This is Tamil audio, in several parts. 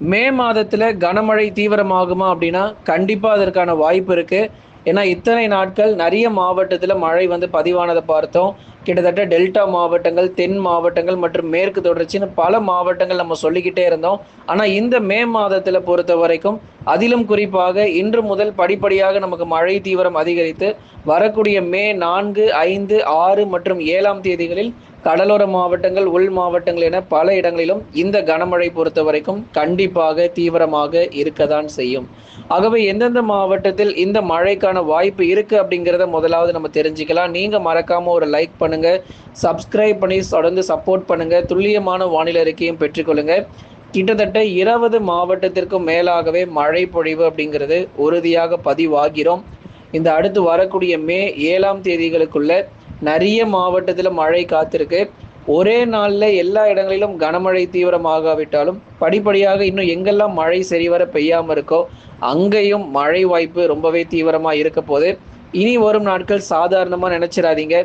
மே மாதத்தில் கனமழை தீவிரமாகுமா அப்படின்னா கண்டிப்பாக அதற்கான வாய்ப்பு இருக்குது ஏன்னா இத்தனை நாட்கள் நிறைய மாவட்டத்தில் மழை வந்து பதிவானதை பார்த்தோம். கிட்டத்தட்ட டெல்டா மாவட்டங்கள் தென் மாவட்டங்கள் மற்றும் மேற்கு தொடர்ச்சின்னு பல மாவட்டங்கள் நம்ம சொல்லிக்கிட்டே இருந்தோம். ஆனால் இந்த மே மாதத்தில் பொறுத்த வரைக்கும் அதிலும் குறிப்பாக இன்று முதல் படிப்படியாக நமக்கு மழை தீவிரம் அதிகரித்து வரக்கூடிய மே நான்கு ஐந்து ஆறு மற்றும் ஏழாம் தேதிகளில் கடலோர மாவட்டங்கள் உள் மாவட்டங்கள் என பல இடங்களிலும் இந்த கனமழை பொறுத்த வரைக்கும் கண்டிப்பாக தீவிரமாக இருக்கதான் செய்யும். ஆகவே எந்தெந்த மாவட்டத்தில் இந்த மழைக்கான வாய்ப்பு இருக்கு அப்படிங்கிறத முதலாவது நம்ம தெரிஞ்சுக்கலாம். நீங்க மறக்காம ஒரு லைக் பண்ணுங்க சப்ஸ்கிரைப் பண்ணி தொடர்ந்து சப்போர்ட் பண்ணுங்க. துல்லியமான வானிலை அறிக்கையும் பெற்றுக்கொள்ளுங்க. கிட்டத்தட்ட இருபது மாவட்டத்திற்கும் மேலாகவே மழை பொழிவு அப்படிங்கிறது உறுதியாக பதிவாகிறோம். இந்த அடுத்து வரக்கூடிய மே ஏழாம் தேதிகளுக்குள்ள நிறைய மாவட்டத்தில் மழை காத்திருக்கு. ஒரே நாளில் எல்லா இடங்களிலும் கனமழை தீவிரமாகாவிட்டாலும் படிப்படியாக இன்னும் எங்கெல்லாம் மழை சரிவர பெய்யாமல் இருக்கோ அங்கேயும் மழை வாய்ப்பு ரொம்பவே தீவிரமாக இருக்க போது இனி வரும் நாட்கள் சாதாரணமாக நினச்சிடாதீங்க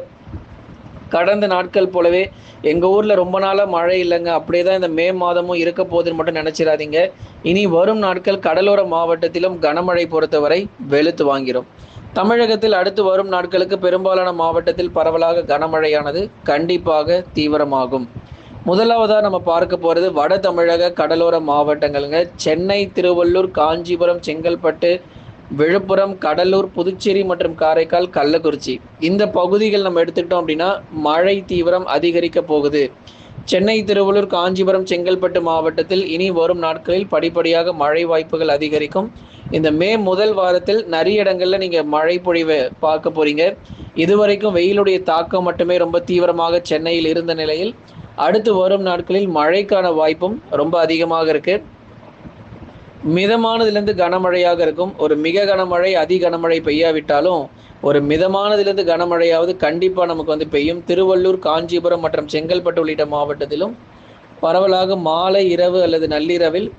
கடந்த நாட்கள் போலவே எங்கள் ஊரில் ரொம்ப நாளாக மழை இல்லைங்க. அப்படியே தான் இந்த மே மாதமும் இருக்க போகுதுன்னு மட்டும் நினச்சிடாதீங்க. இனி வரும் நாட்கள் கடலோர மாவட்டத்திலும் கனமழை பொறுத்தவரை வெளுத்து வாங்கிடும் தமிழகத்தில் அடுத்து வரும் நாட்களுக்கு பெரும்பாலான மாவட்டத்தில் பரவலாக கனமழையானது கண்டிப்பாக தீவிரமாகும். முதலாவதாக நம்ம பார்க்க போகிறது வட தமிழக கடலோர மாவட்டங்களுங்க. சென்னை திருவள்ளூர் காஞ்சிபுரம் செங்கல்பட்டு விழுப்புரம் கடலூர் புதுச்சேரி மற்றும் காரைக்கால் கள்ளக்குறிச்சி. இந்த பகுதிகள் நம்ம எடுத்துக்கிட்டோம் அப்படின்னா மழை தீவிரம் அதிகரிக்க போகுது. சென்னை திருவள்ளூர் காஞ்சிபுரம் செங்கல்பட்டு மாவட்டத்தில் இனி வரும் நாட்களில் படிப்படியாக மழை வாய்ப்புகள் அதிகரிக்கும். இந்த மே முதல் வாரத்தில் நிறைய இடங்கள்ல நீங்க மழை பொழிவை பார்க்க போறீங்க. இதுவரைக்கும் வெயிலுடைய தாக்கம் மட்டுமே ரொம்ப தீவிரமாக சென்னையில் இருந்த நிலையில் அடுத்து வரும் நாட்களில் மழைக்கான வாய்ப்பும் ரொம்ப அதிகமாக இருக்கு. மிதமானதுலேருந்து கனமழையாக இருக்கும். ஒரு மிக கனமழை அதி கனமழை பெய்யாவிட்டாலும் ஒரு மிதமானதுலேருந்து கனமழையாவது கண்டிப்பாக நமக்கு வந்து பெய்யும். திருவள்ளூர் காஞ்சிபுரம் மற்றும் செங்கல்பட்டு உள்ளிட்ட மாவட்டத்திலும் பரவலாக மாலை இரவு அல்லது நள்ளிரவில்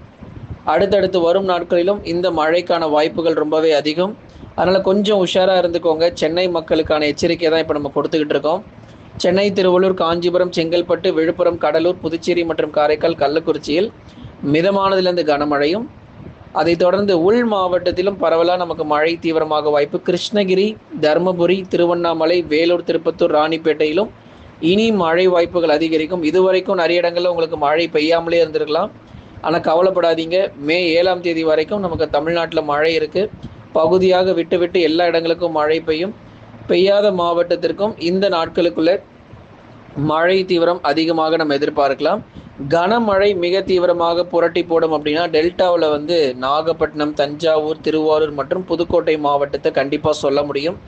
அடுத்தடுத்து வரும் நாட்களிலும் இந்த மழைக்கான வாய்ப்புகள் ரொம்பவே அதிகம். அதனால் கொஞ்சம் உஷாராக இருந்துக்கோங்க. சென்னை மக்களுக்கான எச்சரிக்கை தான் இப்போ நம்ம கொடுத்துக்கிட்டு இருக்கோம். சென்னை திருவள்ளூர் காஞ்சிபுரம் செங்கல்பட்டு விழுப்புரம் கடலூர் புதுச்சேரி மற்றும் காரைக்கால் கள்ளக்குறிச்சியில் மிதமானதுலேருந்து கனமழையும் அதைத் தொடர்ந்து உள் மாவட்டத்திலும் பரவலாக நமக்கு மழை தீவிரமாக வாய்ப்பு. கிருஷ்ணகிரி தருமபுரி திருவண்ணாமலை வேலூர் திருப்பத்தூர் ராணிப்பேட்டையிலும் இனி மழை வாய்ப்புகள் அதிகரிக்கும். இதுவரைக்கும் நிறைய இடங்களில் உங்களுக்கு மழை பெய்யாமலே இருந்திருக்கலாம். ஆனால் கவலைப்படாதீங்க. மே ஏழாம் தேதி வரைக்கும் நமக்கு தமிழ்நாட்டில் மழை இருக்குது பகுதியாக விட்டு விட்டு எல்லா இடங்களுக்கும் மழை பெய்யும். பெய்யாத மாவட்டத்திற்கும் இந்த நாட்களுக்குள்ள மழை தீவிரம் அதிகமாக நம்ம எதிர்பார்க்கலாம். கனமழை மிக தீவிரமாக புரட்டி போடும் அப்படின்னா டெல்டாவில் வந்து நாகப்பட்டினம் தஞ்சாவூர் திருவாரூர் மற்றும் புதுக்கோட்டை மாவட்டத்தை கண்டிப்பாக சொல்ல முடியும்.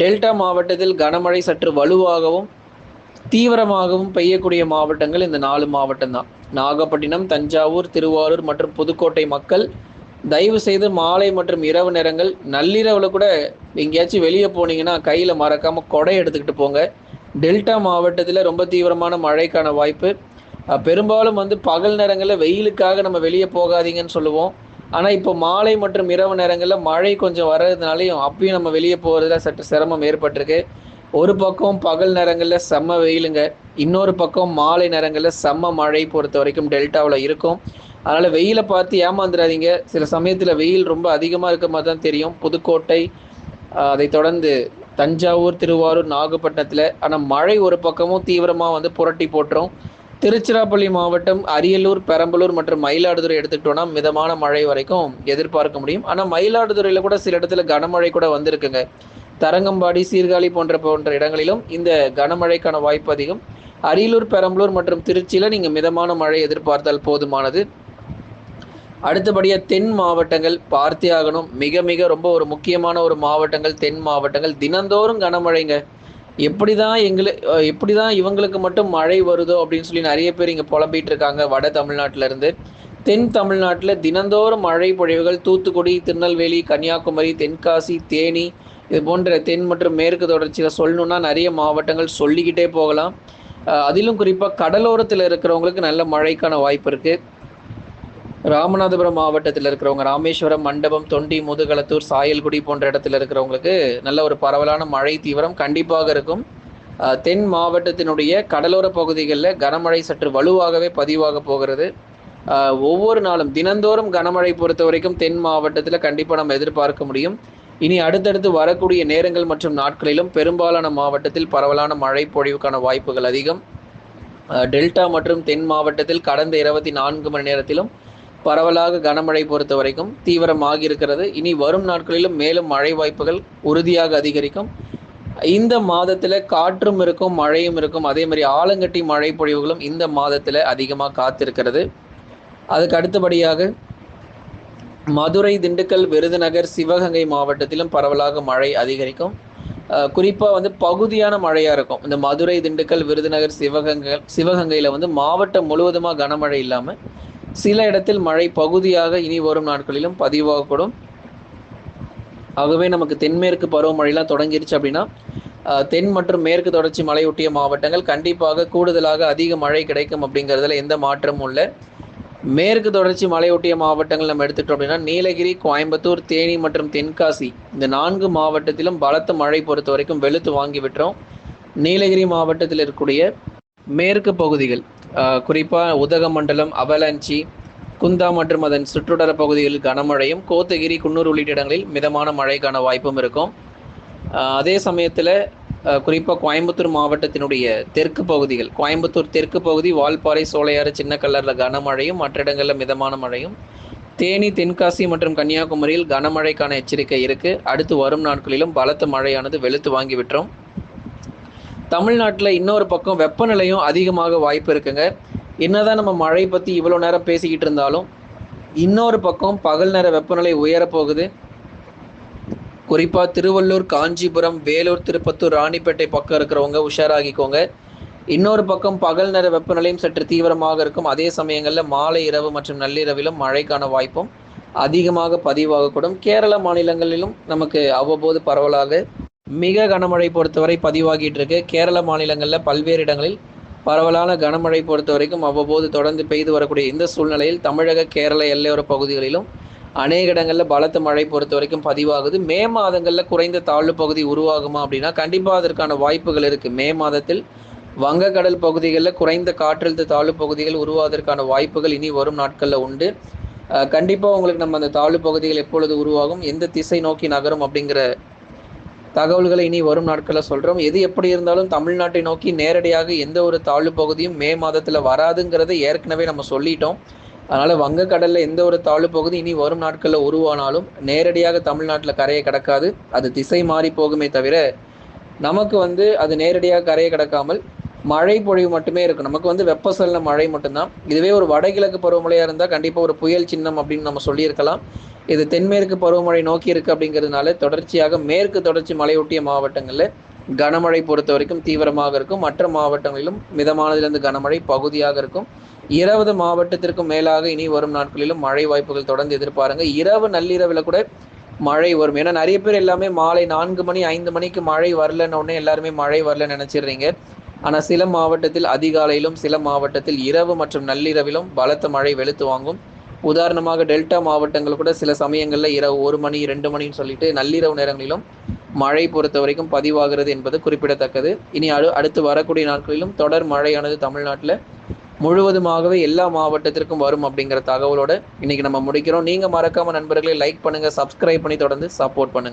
டெல்டா மாவட்டத்தில் கனமழை சற்று வலுவாகவும் தீவிரமாகவும் பெய்யக்கூடிய மாவட்டங்கள் இந்த நாலு மாவட்டம் தான் நாகப்பட்டினம் தஞ்சாவூர் திருவாரூர் மற்றும் புதுக்கோட்டை மக்கள் தயவு செய்து மாலை மற்றும் இரவு நேரங்கள் நள்ளிரவில் கூட எங்கேயாச்சும் வெளியே போனீங்கன்னா கையில் மறக்காமல் கொடை எடுத்துக்கிட்டு போங்க. டெல்டா மாவட்டத்தில் ரொம்ப தீவிரமான மழைக்கான வாய்ப்பு. பெரும்பாலும் வந்து பகல் நேரங்களில் வெயிலுக்காக நம்ம வெளியே போகாதீங்கன்னு சொல்லுவோம். ஆனால் இப்போ மாலை மற்றும் இரவு நேரங்களில் மழை கொஞ்சம் வர்றதுனாலையும் அப்பயும் நம்ம வெளியே போகிறதுல சற்று சிரமம் ஏற்பட்டிருக்கு. ஒரு பக்கம் பகல் நேரங்களில் செம்ம வெயிலுங்க. இன்னொரு பக்கம் மாலை நேரங்களில் செம்ம மழை பொறுத்த வரைக்கும் டெல்டாவில் இருக்கும். அதனால் வெயிலை பார்த்து ஏமாந்துடாதீங்க சில சமயத்தில் வெயில் ரொம்ப அதிகமாக இருக்க மாதிரி தான் தெரியும். புதுக்கோட்டை அதை தொடர்ந்து தஞ்சாவூர் திருவாரூர் நாகப்பட்டினத்தில் ஆனால் மழை ஒரு பக்கமும் தீவிரமாக வந்து புரட்டி போட்டுரும். திருச்சிராப்பள்ளி மாவட்டம் அரியலூர் பெரம்பலூர் மற்றும் மயிலாடுதுறை எடுத்துக்கிட்டோம்னா மிதமான மழை வரைக்கும் எதிர்பார்க்க முடியும். ஆனால் மயிலாடுதுறையில் கூட சில இடத்துல கனமழை கூட வந்திருக்குங்க. தரங்கம்பாடி சீர்காழி போன்ற போன்ற இடங்களிலும் இந்த கனமழைக்கான வாய்ப்பு அதிகம். அரியலூர் பெரம்பலூர் மற்றும் திருச்சியில் நீங்கள் மிதமான மழை எதிர்பார்த்தால் போதுமானது. அடுத்தபடியாக தென் மாவட்டங்கள் பார்த்தே ஆகணும் மிக மிக ரொம்ப ஒரு முக்கியமான ஒரு மாவட்டங்கள் தென் மாவட்டங்கள். தினந்தோறும் கனமழைங்க. எப்படி தான் எங்களை எப்படி தான் இவங்களுக்கு மட்டும் மழை வருதோ அப்படின்னு சொல்லி நிறைய பேர் இங்கே புலம்பிகிட்டு இருக்காங்க வட தமிழ்நாட்டிலேருந்து. தென் தமிழ்நாட்டில் தினந்தோறும் மழை பொழிவுகள் தூத்துக்குடி திருநெல்வேலி கன்னியாகுமரி தென்காசி தேனி இது போன்ற தென் மற்றும் மேற்கு தொடர்ச்சியில் சொல்லணுன்னா நிறைய மாவட்டங்கள் சொல்லிக்கிட்டே போகலாம். அதிலும் குறிப்பாக கடலோரத்தில் இருக்கிறவங்களுக்கு நல்ல மழைக்கான வாய்ப்பு இருக்குது ராமநாதபுரம் மாவட்டத்தில் இருக்கிறவங்க ராமேஸ்வரம் மண்டபம் தொண்டி முதுகலத்தூர் சாயல்குடி போன்ற இடத்துல இருக்கிறவங்களுக்கு நல்ல ஒரு பரவலான மழை தீவிரம் கண்டிப்பாக இருக்கும். தென் மாவட்டத்தினுடைய கடலோர பகுதிகளில் கனமழை சற்று வலுவாகவே பதிவாக போகிறது. ஒவ்வொரு நாளும் தினந்தோறும் கனமழை பொறுத்த வரைக்கும் தென் மாவட்டத்தில் கண்டிப்பாக நம்ம எதிர்பார்க்க முடியும். இனி அடுத்தடுத்து வரக்கூடிய நேரங்கள் மற்றும் நாட்களிலும் பெரும்பாலான மாவட்டத்தில் பரவலான மழை பொழிவுக்கான வாய்ப்புகள் அதிகம். டெல்டா மற்றும் தென் மாவட்டத்தில் கடந்த இருபத்தி நான்கு மணி நேரத்திலும் பரவலாக கனமழை பொறுத்த வரைக்கும் தீவிரமாகி இருக்கிறது இனி வரும் நாட்களிலும் மேலும் மழை வாய்ப்புகள் உறுதியாக அதிகரிக்கும். இந்த மாதத்தில் காற்றும் இருக்கும் மழையும் இருக்கும். அதே மாதிரி ஆலங்கட்டி மழை பொழிவுகளும் இந்த மாதத்தில் அதிகமாக காத்திருக்கிறது. அதுக்கு அடுத்தபடியாக மதுரை திண்டுக்கல் விருதுநகர் சிவகங்கை மாவட்டத்திலும் பரவலாக மழை அதிகரிக்கும். குறிப்பாக வந்து பகுதியான மழையாக இருக்கும். இந்த மதுரை திண்டுக்கல் விருதுநகர் சிவகங்கை சிவகங்கையில் வந்து மாவட்டம் முழுவதுமாக கனமழை இல்லாமல் சில இடத்தில் மழை பகுதியாக இனி வரும் நாட்களிலும் பதிவாகக்கூடும் ஆகவே நமக்கு தென்மேற்கு பருவமழைலாம் தொடங்கிருச்சு அப்படின்னா தென் மற்றும் மேற்கு தொடர்ச்சி மலையொட்டிய மாவட்டங்கள் கண்டிப்பாக கூடுதலாக அதிக மழை கிடைக்கும் அப்படிங்கிறதுல எந்த மாற்றமும் இல்லை. மேற்கு தொடர்ச்சி மலையொட்டிய மாவட்டங்கள் நம்ம எடுத்துட்டோம் அப்படின்னா நீலகிரி கோயம்புத்தூர் தேனி மற்றும் தென்காசி இந்த நான்கு மாவட்டத்திலும் பலத்த மழை பொறுத்த வரைக்கும் வெளுத்து வாங்கி விட்டுறோம். நீலகிரி மாவட்டத்தில் இருக்கக்கூடிய மேற்கு பகுதிகள் குறிப்பாக உதகமண்டலம் அவலஞ்சி குந்தா மற்றும் அதன் சுற்றுடர பகுதிகளில் கனமழையும் கோத்தகிரி குன்னூர் உள்ளிட்ட இடங்களில் மிதமான மழைக்கான வாய்ப்பும் இருக்கும். அதே சமயத்தில் குறிப்பாக கோயம்புத்தூர் மாவட்டத்தினுடைய தெற்கு பகுதிகள் கோயம்புத்தூர் தெற்கு பகுதி வால்பாறை சோலையாறு சின்ன கல்லரில் கனமழையும் மற்ற இடங்களில் மிதமான மழையும். தேனி தென்காசி மற்றும் கன்னியாகுமரியில் கனமழைக்கான எச்சரிக்கை இருக்குது அடுத்து வரும் நாட்களிலும் பலத்த மழையானது வெளுத்து வாங்கி விட்டுரும். தமிழ்நாட்டில் இன்னொரு பக்கம் வெப்பநிலையும் அதிகமாக வாய்ப்பு இருக்குங்க. என்னதான் நம்ம மழை பற்றி இவ்வளோ நேரம் பேசிக்கிட்டு இருந்தாலும் இன்னொரு பக்கம் பகல் நேர வெப்பநிலை உயரப்போகுது. குறிப்பாக திருவள்ளூர் காஞ்சிபுரம் வேலூர் திருப்பத்தூர் ராணிப்பேட்டை பக்கம் இருக்கிறவங்க உஷாராகிக்கோங்க. இன்னொரு பக்கம் பகல் நேர வெப்பநிலையும் சற்று தீவிரமாக இருக்கும். அதே சமயங்களில் மாலை இரவு மற்றும் நள்ளிரவிலும் மழைக்கான வாய்ப்பும் அதிகமாக பதிவாகக்கூடும். கேரள மாநிலங்களிலும் நமக்கு அவ்வப்போது பரவலாக மிக கனமழை பொறுத்தவரை பதிவாகிட்டு இருக்கு கேரள மாநிலங்களில் பல்வேறு இடங்களில் பரவலான கனமழை பொறுத்த வரைக்கும் அவ்வப்போது தொடர்ந்து பெய்து வரக்கூடிய இந்த சூழ்நிலையில் தமிழக கேரள எல்லையோர பகுதிகளிலும் அநேக இடங்களில் பலத்த மழை பொறுத்த வரைக்கும் பதிவாகுது. மே மாதங்களில் குறைந்த தாழ்வு பகுதி உருவாகுமா அப்படின்னா கண்டிப்பாக அதற்கான வாய்ப்புகள் இருக்குது மே மாதத்தில் வங்கக்கடல் பகுதிகளில் குறைந்த காற்றழுத்த தாழ்வு பகுதிகள் உருவாவதற்கான வாய்ப்புகள் இனி வரும் நாட்களில் உண்டு. கண்டிப்பாக உங்களுக்கு நம்ம அந்த தாழ்வு பகுதிகள் எப்பொழுது உருவாகும் எந்த திசை நோக்கி நகரும் அப்படிங்கிற தகவல்களை இனி வரும் நாட்களில் சொல்கிறோம் எது எப்படி இருந்தாலும் தமிழ்நாட்டை நோக்கி நேரடியாக எந்த ஒரு தாழ்வு பகுதியும் மே மாதத்தில் வராதுங்கிறத ஏற்கனவே நம்ம சொல்லிட்டோம். அதனால் வங்கக்கடலில் எந்த ஒரு தாழ்வு பகுதி இனி வரும் நாட்களில் உருவானாலும் நேரடியாக தமிழ்நாட்டில் கரையை கிடக்காது. அது திசை மாறி போகுமே தவிர நமக்கு வந்து அது நேரடியாக கரையை கிடக்காமல் மழை பொழிவு மட்டுமே இருக்கும். நமக்கு வந்து வெப்பசலன மழை மட்டும்தான். இதுவே ஒரு வடகிழக்கு பருவமழையாக இருந்தால் கண்டிப்பாக ஒரு புயல் சின்னம் அப்படின்னு நம்ம சொல்லியிருக்கலாம். இது தென்மேற்கு பருவமழை நோக்கி இருக்கு அப்படிங்கிறதுனால தொடர்ச்சியாக மேற்கு தொடர்ச்சி மலையொட்டிய மாவட்டங்களில் கனமழை பொறுத்த வரைக்கும் தீவிரமாக இருக்கும். மற்ற மாவட்டங்களிலும் மிதமானதிலிருந்து கனமழை பகுதியாக இருக்கும். இருபது மாவட்டத்திற்கும் மேலாக இனி வரும் நாட்களிலும் மழை வாய்ப்புகள் தொடர்ந்து எதிர்பாருங்க. இரவு நள்ளிரவில் கூட மழை வரும். ஏன்னா நிறைய பேர் எல்லாமே மாலை நான்கு மணி ஐந்து மணிக்கு மழை வரலன்னு உடனே எல்லாருமே மழை வரலன்னு நினைச்சிடுறீங்க. ஆனால் சில மாவட்டத்தில் அதிகாலையிலும் சில மாவட்டத்தில் இரவு மற்றும் நள்ளிரவிலும் பலத்த மழை வெளுத்து வாங்கும். உதாரணமாக டெல்டா மாவட்டங்கள் கூட சில சமயங்களில் இரவு ஒரு மணி ரெண்டு மணின்னு சொல்லிட்டு நள்ளிரவு நேரங்களிலும் மழை பொறுத்த வரைக்கும் பதிவாகிறது என்பது குறிப்பிடத்தக்கது. இனி அடு அடுத்து வரக்கூடிய நாட்களிலும் தொடர் மழையானது தமிழ்நாட்டில் முழுவதுமாகவே எல்லா மாவட்டத்திற்கும் வரும் அப்படிங்கிற தகவலோட இன்னைக்கு நம்ம முடிக்கிறோம். நீங்க மறக்காம நண்பர்களை லைக் பண்ணுங்க சப்ஸ்கிரைப் பண்ணி தொடர்ந்து சப்போர்ட் பண்ணுங்க.